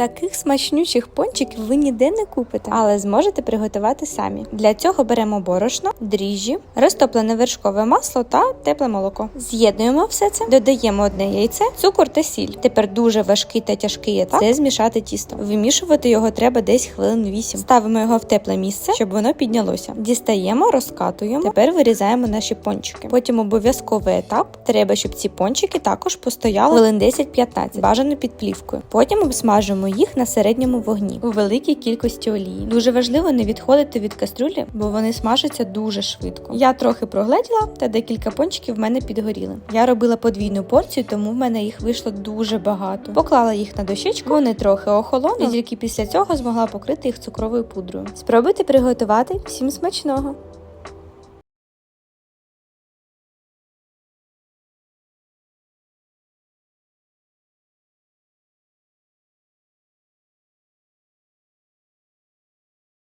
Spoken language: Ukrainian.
Таких смачнючих пончиків ви ніде не купите, але зможете приготувати самі. Для цього беремо борошно, дріжджі, розтоплене вершкове масло та тепле молоко. З'єднуємо все це, додаємо одне яйце, цукор та сіль. Тепер дуже важкий та тяжкий етап це змішати тісто. Вимішувати його треба десь хвилин 8. Ставимо його в тепле місце, щоб воно піднялося. Дістаємо, розкатуємо. Тепер вирізаємо наші пончики. Потім обов'язковий етап. Треба, щоб ці пончики також постояли хвилин 10-15, бажано під плівкою. Потім обсмажуємо їх на середньому вогні у великій кількості олії. Дуже важливо не відходити від каструлі, бо вони смажаться дуже швидко. Я трохи прогледіла, та декілька пончиків в мене підгоріли. Я робила подвійну порцію, тому в мене їх вийшло дуже багато. Поклала їх на дощечку, вони трохи охолонули, і тільки після цього змогла покрити їх цукровою пудрою. Спробуйте приготувати всім смачного.